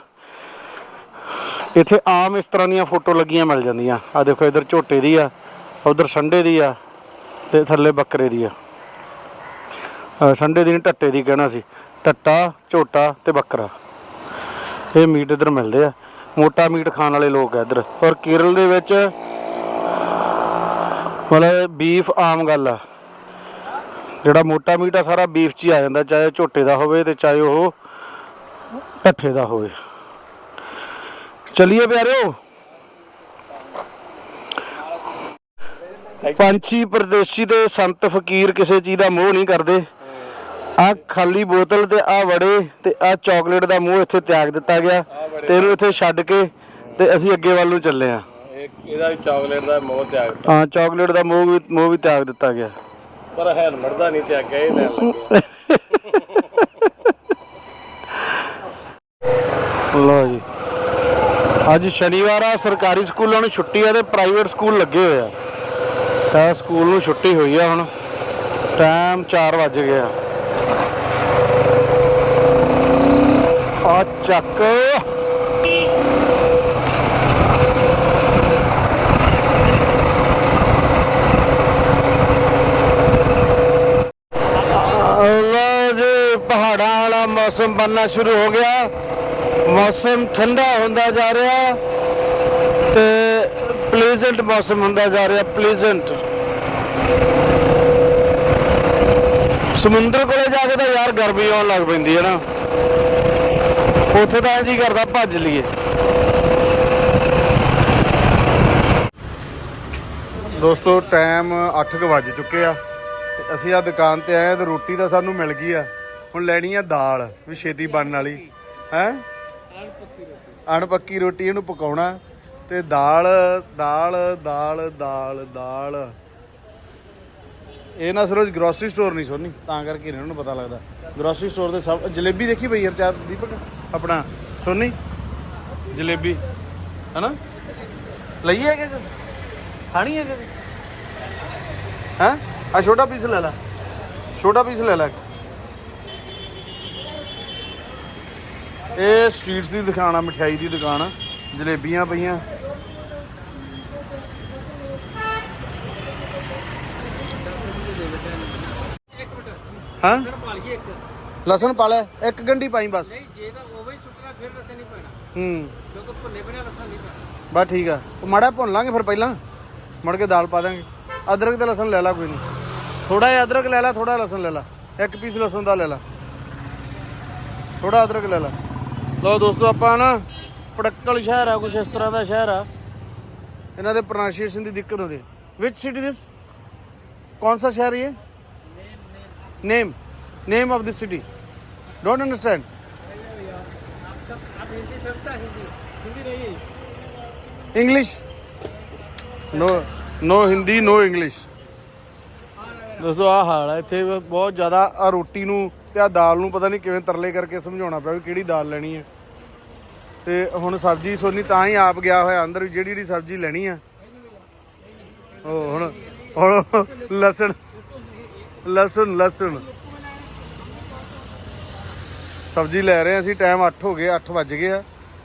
ਇੱਥੇ ਆਮ ਇਸ ਤਰ੍ਹਾਂ ਦੀਆਂ ਫੋਟੋ ਲੱਗੀਆਂ ਮਿਲ ਜਾਂਦੀਆਂ। ਆ ਦੇਖੋ, ਇਧਰ ਝੋਟੇ ਦੀ ਆ, ਉਧਰ ਸੰਡੇ ਦੀ ਆ ਤੇ ਥੱਲੇ ਬੱਕਰੇ ਦੀ ਆ। ਸੰਡੇ ਦੀ ਨਹੀਂ ਟੱਟੇ ਦੀ ਕਹਿਣਾ ਸੀ, ਟੱਟਾ, ਝੋਟਾ ਤੇ ਬੱਕਰਾ। ਇਹ ਮੀਟ ਇਧਰ ਮਿਲਦੇ ਆ। ਮੋਟਾ ਮੀਟ ਖਾਣ ਵਾਲੇ ਲੋਕ ਆ ਇਧਰ। ਔਰ ਕੇਰਲ ਦੇ ਵਿੱਚ ਮਤਲਬ ਬੀਫ ਆਮ ਗੱਲ ਆ। ਜਿਹੜਾ ਮੋਟਾ ਮੀਟ ਆ, ਸਾਰਾ ਬੀਫ 'ਚ ਹੀ ਆ ਜਾਂਦਾ, ਚਾਹੇ ਝੋਟੇ ਦਾ ਹੋਵੇ ਤੇ ਚਾਹੇ ਉਹ ਢੱਠੇ ਦਾ ਹੋਵੇ। ਚਲਿਏ ਪਿਆਰਿਓ। ਪੰਛੀ ਪਰਦੇਸੀ ਤੇ ਸੰਤ ਫਕੀਰ ਕਿਸੇ ਚੀਜ਼ ਦਾ ਮੋਹ ਨਹੀਂ ਕਰਦੇ। ਆ ਖਾਲੀ ਬੋਤਲ ਤੇ ਆ ਵੜੇ ਤੇ ਆ ਚਾਕਲੇਟ ਦਾ ਮੂੰਹ ਇੱਥੇ ਤਿਆਗ ਦਿੱਤਾ ਗਿਆ। ਤੇ ਇਹਨੂੰ ਇੱਥੇ ਛੱਡ ਕੇ ਤੇ ਅਸੀਂ ਅੱਗੇ ਵੱਲ ਨੂੰ ਚੱਲੇ ਆ। ਇਹ ਇਹਦਾ ਵੀ ਚਾਕਲੇਟ ਦਾ ਮੋਹ ਤਿਆਗ ਹਾਂ ਚਾਕਲੇਟ ਦਾ ਮੂੰਹ ਵੀ ਮੂੰਹ ਵੀ ਤਿਆਗ ਦਿੱਤਾ ਗਿਆ। ਪਰ ਹੈਲਮਟ ਦਾ ਨਹੀਂ ਤਿਆਗਿਆ ਇਹ ਲੈਣ ਲੱਗੇ। ਲਓ ਜੀ। ਅੱਜ ਸ਼ਨੀਵਾਰ ਆ, ਸਰਕਾਰੀ ਸਕੂਲਾਂ ਨੂੰ ਛੁੱਟੀ ਆ ਤੇ ਪ੍ਰਾਈਵੇਟ ਸਕੂਲ ਲੱਗੇ ਹੋਏ ਆ। ਤਾਂ ਸਕੂਲ ਨੂੰ ਛੁੱਟੀ ਹੋਈ ਆ ਹੁਣ। ਟਾਈਮ 4 ਵਜ ਗਿਆ ਆ। ਚੱਕ। ਪਹਾੜਾਂ ਵਾਲਾ ਮੌਸਮ ਬਣਨਾ ਸ਼ੁਰੂ ਹੋ ਗਿਆ। ਮੌਸਮ ਠੰਡਾ ਹੁੰਦਾ ਜਾ ਰਿਹਾ ਤੇ ਪਲੀਜ਼ੈਂਟ ਮੌਸਮ ਹੁੰਦਾ ਜਾ ਰਿਹਾ ਪਲੀਜ਼ੈਂਟ ਸਮੁੰਦਰ ਕੋਲੇ ਜਾ ਕੇ ਤਾਂ ਯਾਰ ਗਰਮੀ ਆਉਣ ਲੱਗ ਪੈਂਦੀ ਹੈ ਨਾ। ਉੱਥੇ ਤਾਂ ਜੀ ਕਰਦਾ ਭੱਜ ਲਈਏ। ਦੋਸਤੋ ਟਾਈਮ 8:00 ਵੱਜ ਚੁੱਕੇ ਆ। ਤੇ ਅਸੀਂ ਆ ਦੁਕਾਨ ਤੇ ਆਏ ਆ ਤੇ ਰੋਟੀ ਤਾਂ ਸਾਨੂੰ ਮਿਲ ਗਈ ਆ। ਹੁਣ ਲੈਣੀ ਆ ਦਾਲ, ਵੀ ਛੇਤੀ ਬਣਨ ਵਾਲੀ। ਹੈ? ਅਣਪੱਕੀ ਰੋਟੀ। ਇਹਨੂੰ ਪਕਾਉਣਾ ਤੇ ਦਾਲ ਦਾਲ ਦਾਲ ਦਾਲ ਦਾਲ। ਇਹ ਨਾ ਸਿਰਫ ਗਰੋਸਰੀ ਸਟੋਰ ਨਹੀਂ ਸੋਨੀ, ਤਾਂ ਕਰਕੇ ਇਹਨਾਂ ਨੂੰ ਪਤਾ ਲੱਗਦਾ। ਗਰੋਸਰੀ ਸਟੋਰ ਦੇ ਸਭ ਜਲੇਬੀ ਦੇਖੀ ਬਈ ਯਾਰ ਚਾਰ ਦੀਪਕ? ਆਪਣਾ, ਸੋਨੀ? ਜਲੇਬੀ, ਹੈਨਾ? ਲਈਏ ਕਿ ਖਾਣੀ ਹੈ ਕਿ ਹਾਂ? ਆ ਛੋਟਾ ਪੀਸ ਲੈ ਲੈ। ਛੋਟਾ ਪੀਸ ਲੈ ਲੈ ਇਹ ਸਵੀਟਸ ਦੀ ਦੁਕਾਨ ਆ ਮਠਿਆਈ ਦੀ ਦੁਕਾਨ ਆ ਜਲੇਬੀਆਂ ਪਈਆਂ। ਹਾਂ? ਲਸਣ ਪਾ ਲੈ ਇੱਕ ਗੰਢੀ ਪਾਈ ਬਸ। ਨਹੀਂ ਜੇ ਤਾਂ ਉਹ ਹੀ ਸੁੱਟਣਾ ਫਿਰ ਰਸੇ ਨਹੀਂ ਪੈਣਾ। ਹੂੰ। ਕਿਉਂਕਿ ਭੁੰਨੇ ਬਿਨਾਂ ਰਸਾ ਨਹੀਂ ਪੈਣਾ। ਬਸ ਠੀਕ ਆ। ਉਹ ਮਾੜਾ ਭੁੰਨ ਲਾਂਗੇ ਫਿਰ ਪਹਿਲਾਂ। ਮੁੜ ਕੇ ਦਾਲ ਪਾ ਦਾਂਗੇ। ਅਦਰਕ ਤੇ ਲਸਣ ਲੈ ਲਾ ਕੋਈ ਨਹੀਂ। ਥੋੜਾ ਜਿਹਾ ਅਦਰਕ ਲੈ ਲਾ ਥੋੜਾ ਲਸਣ ਲੈ ਲਾ। ਇੱਕ ਪੀਸ ਲਸਣ ਦਾ ਲੈ ਲਾ। ਥੋੜਾ ਅਦਰਕ ਲੈ ਲਾ। ਲਓ ਦੋਸਤੋ ਆਪਾਂ ਨਾ ਪੜਕਲ ਸ਼ਹਿਰ ਆ ਕੁਛ ਇਸ ਤਰ੍ਹਾਂ ਦਾ ਸ਼ਹਿਰ ਆ ਇਹਨਾਂ ਦੇ ਪ੍ਰੋਨਾਂਸੀਏਸ਼ਨ ਦੀ ਦਿੱਕਤ ਹੁੰਦੀ ਵਿਚ ਸਿਟੀ ਦਿਸ ਕੌਣ ਸਾ ਸ਼ਹਿਰ ਇਹ name name of this city don't understand आप हिंदी समझता हिंदी हिंदी नहीं English no no Hindi no English ਦੋਸਤੋ ਆ ਹਾਲ ਹੈ ਇੱਥੇ ਬਹੁਤ ਜ਼ਿਆਦਾ ਆ ਰੋਟੀ ਨੂੰ ਤੇ ਆ ਦਾਲ ਨੂੰ ਪਤਾ ਨਹੀਂ ਕਿਵੇਂ ਤਰਲੇ ਕਰਕੇ ਸਮਝਾਉਣਾ ਪਿਆ ਵੀ ਕਿਹੜੀ ਦਾਲ ਲੈਣੀ ਹੈ। ਤੇ ਹੁਣ ਸਬਜ਼ੀ ਸੋਨੀ ਤਾਂ ਹੀ ਆਪ ਗਿਆ ਹੋਇਆ ਅੰਦਰ ਵੀ ਜਿਹੜੀ ਜਿਹੜੀ ਸਬਜ਼ੀ ਲੈਣੀ ਆ। ਉਹ ਹੁਣ ਹੁਣ ਲਸਣ ਲਸਣ ਲਸਣ। ਸਬਜ਼ੀ ਲੈ ਰਹੇ ਹਾਂ ਅਸੀਂ, ਟਾਈਮ 8 ਹੋ ਗਏ 8 ਵੱਜ ਗਏ ਆ।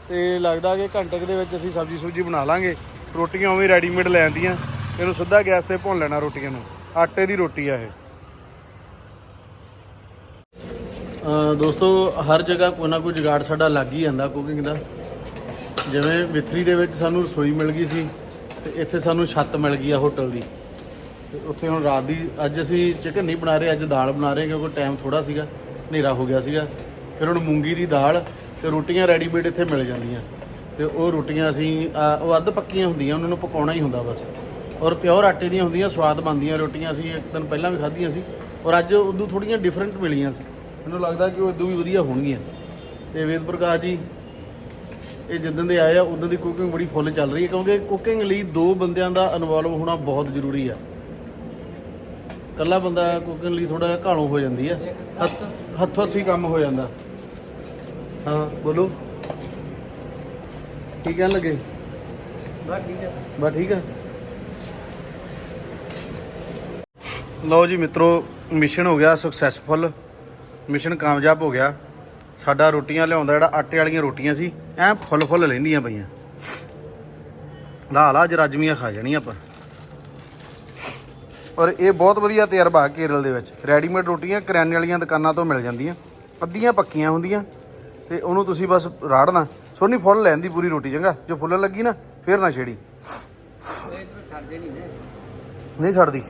ਤੇ ਲੱਗਦਾ ਕਿ ਘੰਟੇ ਦੇ ਵਿੱਚ ਅਸੀਂ ਸਬਜ਼ੀ ਸੁਬਜੀ ਬਣਾ ਲਾਂਗੇ। ਰੋਟੀਆਂ ਉਵੇਂ ਰੈਡੀਮੇਡ ਲੈ ਆਂਦੀਆਂ। ਇਹਨੂੰ ਸਿੱਧਾ ਗੈਸ ਤੇ ਭੁੰਨ ਲੈਣਾ ਰੋਟੀਆਂ ਨੂੰ। ਆਟੇ ਦੀ ਰੋਟੀ ਆ ਇਹ। ਦੋਸਤੋ, ਹਰ ਜਗ੍ਹਾ ਕੋਈ ਨਾ ਕੋਈ ਜੁਗਾੜ ਸਾਡਾ ਲੱਗ ਹੀ ਜਾਂਦਾ ਕੁਕਿੰਗ ਦਾ। ਜਿਵੇਂ ਵਿਥਰੀ ਦੇ ਵਿੱਚ ਸਾਨੂੰ ਰਸੋਈ ਮਿਲ ਗਈ ਸੀ, ਤੇ ਇੱਥੇ ਸਾਨੂੰ ਛੱਤ ਮਿਲ ਗਈ ਆ ਹੋਟਲ ਦੀ। ਤੇ ਉੱਥੇ ਹੁਣ ਰਾਤ ਦੀ, ਅੱਜ ਅਸੀਂ ਚਿਕਨ ਨਹੀਂ ਬਣਾ ਰਹੇ, ਅੱਜ ਦਾਲ ਬਣਾ ਰਹੇ, ਕਿਉਂਕਿ ਟਾਈਮ ਥੋੜਾ ਸੀਗਾ, ਹਨੇਰਾ ਹੋ ਗਿਆ ਸੀਗਾ। ਫਿਰ ਹੁਣ ਮੂੰਗੀ ਦੀ ਦਾਲ ਤੇ ਰੋਟੀਆਂ ਰੈਡੀਮੇਡ ਇੱਥੇ ਮਿਲ ਜਾਂਦੀਆਂ। ਤੇ ਉਹ ਰੋਟੀਆਂ ਅਸੀਂ ਉਹ ਅੱਧ ਪੱਕੀਆਂ ਹੁੰਦੀਆਂ, ਉਹਨਾਂ ਨੂੰ ਪਕਾਉਣਾ ਹੀ ਹੁੰਦਾ ਬਸ। ਔਰ ਪਿਓਰ ਆਟੇ ਦੀਆਂ ਹੁੰਦੀਆਂ, ਸਵਾਦ ਬਣਦੀਆਂ ਰੋਟੀਆਂ ਅਸੀਂ ਇੱਕ ਦਿਨ ਪਹਿਲਾਂ ਵੀ ਖਾਧੀਆਂ ਸੀ, ਔਰ ਅੱਜ ਉਦੋਂ ਥੋੜੀਆਂ ਡਿਫਰੈਂਟ ਮਿਲੀਆਂ ਸੀ। ਮੈਨੂੰ ਲੱਗਦਾ ਕਿ ਉਹ ਇਦੋਂ ਵੀ ਵਧੀਆ ਹੋਣਗੀਆਂ। ਤੇ ਵੇਦ ਪ੍ਰਕਾਸ਼ ਜੀ ਇਹ ਜਿੱਦਣ ਦੇ ਆਏ ਆ ਉਦੋਂ ਦੀ ਕੁਕਿੰਗ ਬੜੀ ਫੁੱਲ ਚੱਲ ਰਹੀ ਹੈ ਕਿਉਂਕਿ ਕੁਕਿੰਗ ਲਈ ਦੋ ਬੰਦਿਆਂ ਦਾ ਇਨਵੋਲਵ ਹੋਣਾ ਬਹੁਤ ਜ਼ਰੂਰੀ ਆ। ਇਕੱਲਾ ਬੰਦਾ ਕੁਕਿੰਗ ਲਈ ਥੋੜਾ ਜਿਹਾ ਘਾਲੋ ਹੋ ਜਾਂਦੀ ਆ। ਹੱਥੋਂ ਹੱਥੀ ਕੰਮ ਹੋ ਜਾਂਦਾ। ਹਾਂ ਬੋਲੋ। ਕੀ ਕਹਿਣ ਲੱਗੇ? ਠੀਕ ਆ। ਬਾ ਠੀਕ ਆ। ਲਓ ਜੀ ਮਿੱਤਰੋ ਮਿਸ਼ਨ ਹੋ ਗਿਆ ਸਕਸੈਸਫੁਲ ਮਿਸ਼ਨ ਕਾਮਯਾਬ ਹੋ ਗਿਆ। ਸਾਡਾ ਰੋਟੀਆਂ ਲਿਆਉਂਦਾ ਜਿਹੜਾ ਆਟੇ ਵਾਲੀਆਂ ਰੋਟੀਆਂ ਸੀ ਐ ਫੁੱਲ ਫੁੱਲ ਲੈਂਦੀਆਂ ਪਈਆਂ। ਲਾ ਲਾ ਅੱਜ ਰੱਜਮੀਆਂ ਖਾ ਜਾਣੀਆਂ ਆਪਾਂ। ਔਰ ਇਹ ਬਹੁਤ ਵਧੀਆ ਤਜਰਬਾ ਕੇਰਲ ਦੇ ਵਿੱਚ। ਰੈਡੀਮੇਡ ਰੋਟੀਆਂ ਕਰਿਆਨੇ ਵਾਲੀਆਂ ਦੁਕਾਨਾਂ ਤੋਂ ਮਿਲ ਜਾਂਦੀਆਂ। ਅੱਧੀਆਂ ਪੱਕੀਆਂ ਹੁੰਦੀਆਂ। ਤੇ ਉਹਨੂੰ ਤੁਸੀਂ ਬਸ ਰਾੜਨਾ। ਸੋਨੀ ਫੁੱਲ ਲੈਣ ਦੀ ਪੂਰੀ ਰੋਟੀ ਚੰਗਾ। ਜੋ ਫੁੱਲਣ ਲੱਗੀ ਨਾ ਫੇਰ ਨਾ ਛੇੜੀ। ਨਹੀਂ ਛੱਡਦੀ।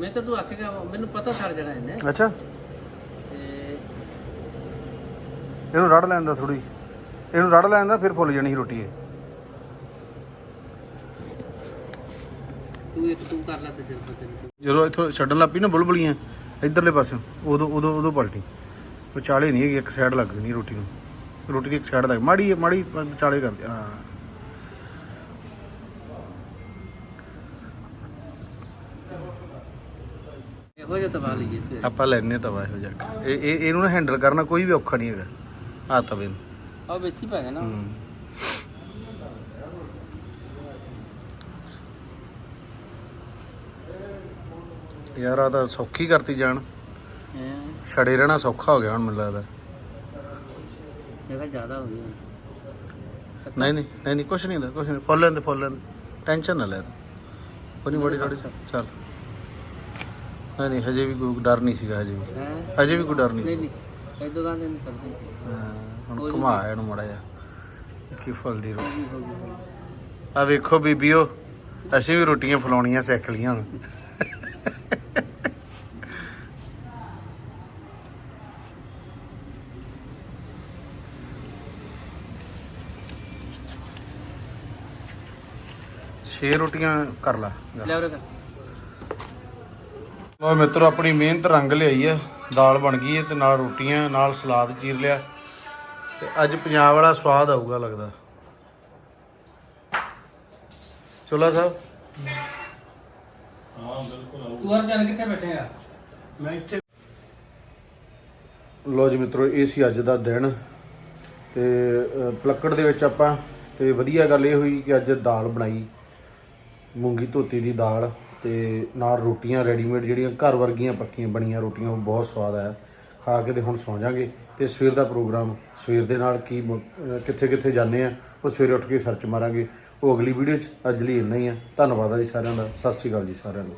ਮੈਂ ਤਾਂ ਤੂੰ ਆਖੇਗਾ ਮੈਨੂੰ ਪਤਾ ਛੱਡ ਜਾਣਾ ਇਹਨੇ। ਅੱਛਾ ਤੇ ਇਹਨੂੰ ਰੜ ਲੈਣ ਦਾ ਥੋੜੀ ਇਹਨੂੰ ਰੜ ਲੈਣ ਦਾ ਫਿਰ ਫੁੱਲ ਜਾਣੀ ਸੀ ਰੋਟੀ ਇਹ। ਤੂੰ ਇੱਕ ਤੂੰ ਕਰ ਲੈ ਤੇ ਪਤਾ ਨਹੀਂ। ਜਦੋਂ ਇੱਥੋਂ ਛੱਡਣ ਲੱਗ ਪਈ ਨਾ ਬੁਲਬੁਲੀਆਂ ਇਧਰਲੇ ਪਾਸੇ ਉਦੋਂ ਉਦੋਂ ਉਦੋਂ ਪਲਟੀ। ਵਿਚਾਲੇ ਨਹੀਂ ਹੈਗੀ ਇੱਕ ਸਾਈਡ ਲੱਗ ਗਈ ਰੋਟੀ ਨੂੰ। ਰੋਟੀ ਦੀ ਇੱਕ ਸਾਈਡ ਲੱਗ ਮਾੜੀ ਮਾੜੀ ਵਿਚਾਲੇ ਕਰ ਹਾਂ। ਇਹੋ ਜਿਹਾ ਤਵਾ ਲਈਏ ਆਪਾਂ ਲੈਣੇ ਤਵਾ ਇਹੋ ਜਿਹਾ। ਇਹ ਇਹ ਇਹਨੂੰ ਨਾ ਹੈਂਡਲ ਕਰਨਾ ਕੋਈ ਵੀ ਔਖਾ ਨਹੀਂ ਹੈਗਾ। ਆ ਤਵੇ ਨੂੰ ਆ ਵਿੱਚ ਹੀ। ਯਾਰ ਆ ਤਾਂ ਸੌਖੀ ਕਰਤੀ ਜਾਣ। ਛੜੇ ਰਹਿਣਾ ਸੌਖਾ ਹੋ ਗਿਆ ਹੁਣ ਮੈਨੂੰ ਲੱਗਦਾ। ਹੋ ਗਈ ਹੁਣ। ਨਹੀਂ ਨਹੀਂ ਨਹੀਂ ਨਹੀਂ ਕੁਛ ਨਹੀਂ ਹੁੰਦਾ ਕੁਛ ਨਹੀਂ। ਫੁੱਲ ਲੈਂਦੇ ਫੁੱਲ ਲੈਂਦੇ ਟੈਨਸ਼ਨ ਨਾ ਲੈ ਕੋਈ ਨਹੀਂ ਬੜੀ ਥੋੜੀ ਚੱਲ। ਨਹੀਂ ਨਹੀਂ ਹਜੇ ਵੀ ਕੋਈ ਡਰ ਨਹੀਂ ਸੀਗਾ ਹਜੇ ਵੀ? ਹਜੇ ਵੀ ਕੋਈ ਡਰ ਨਹੀਂ ਨਹੀਂ ਸੀ ਨਹੀਂ। ਇਦੋਂ ਗਾਂ ਨਹੀਂ ਕਰਦੇ। ਹਾਂ, ਹੁਣ ਘੁਮਾ ਇਹਨੂੰ ਮੜਾ ਜਾ ਕੀ ਫੁੱਲਦੀ ਰੋ ਹੋ ਗਈ ਹੋ ਗਈ ਆ ਵੇਖੋ ਬੀਬੀਓ ਅਸੀਂ ਵੀ ਰੋਟੀਆਂ ਫਲਾਉਣੀਆਂ ਸਿੱਖ ਹੁਣ। ਛੇ ਰੋਟੀਆਂ ਕਰ ਲਾ। ਲੈ ਉਰੇ ਕਰ। ਲੋ ਮਿੱਤਰੋ ਆਪਣੀ ਮਿਹਨਤ ਰੰਗ ਲਿਆਈ ਹੈ ਦਾਲ ਬਣ ਗਈ ਹੈ ਤੇ ਨਾਲ ਰੋਟੀਆਂ ਨਾਲ ਸਲਾਦ ਚੀਰ ਲਿਆ। ਤੇ ਅੱਜ ਪੰਜਾਬ ਵਾਲਾ ਸਵਾਦ ਆਊਗਾ ਲੱਗਦਾ। ਚੋਲਾ ਸਾਹਿਬ? ਤੂੰ ਹਰ ਜਾਣ ਕਿੱਥੇ ਬੈਠੇਗਾ ਮੈਂ ਇੱਥੇ ਲੋ ਜੀ ਮਿੱਤਰੋ ਇਹ ਸੀ ਅੱਜ ਦਾ ਦਿਨ। ਤੇ ਪਲੱਕੜ ਦੇ ਵਿੱਚ ਆਪਾਂ ਤੇ ਵਧੀਆ ਗੱਲ ਇਹ ਹੋਈ ਕਿ ਅੱਜ ਦਾਲ ਬਣਾਈ। ਮੂੰਗੀ ਧੋਤੀ ਦੀ ਦਾਲ। ਤੇ ਨਾਲ ਰੋਟੀਆਂ ਰੈਡੀਮੇਡ ਜਿਹੜੀਆਂ ਘਰ ਵਰਗੀਆਂ ਪੱਕੀਆਂ ਬਣੀਆਂ ਰੋਟੀਆਂ, ਉਹ ਬਹੁਤ ਸਵਾਦ ਆਇਆ। ਖਾ ਕੇ ਤੇ ਹੁਣ ਸੌਂ ਜਾਾਂਗੇ। ਤੇ ਸਵੇਰ ਦਾ ਪ੍ਰੋਗਰਾਮ, ਸਵੇਰ ਦੇ ਨਾਲ ਕੀ ਕਿੱਥੇ ਕਿੱਥੇ ਜਾਂਦੇ ਆ, ਉਹ ਸਵੇਰੇ ਉੱਠ ਕੇ ਸਰਚ ਮਾਰਾਂਗੇ। ਉਹ ਅਗਲੀ ਵੀਡੀਓ 'ਚ, ਅੱਜ ਲਈ ਇੰਨਾ ਹੀ ਆ। ਧੰਨਵਾਦ ਆ ਜੀ ਸਾਰਿਆਂ ਦਾ। ਸਤਿ ਸ਼੍ਰੀ ਅਕਾਲ ਜੀ ਸਾਰਿਆਂ ਨੂੰ।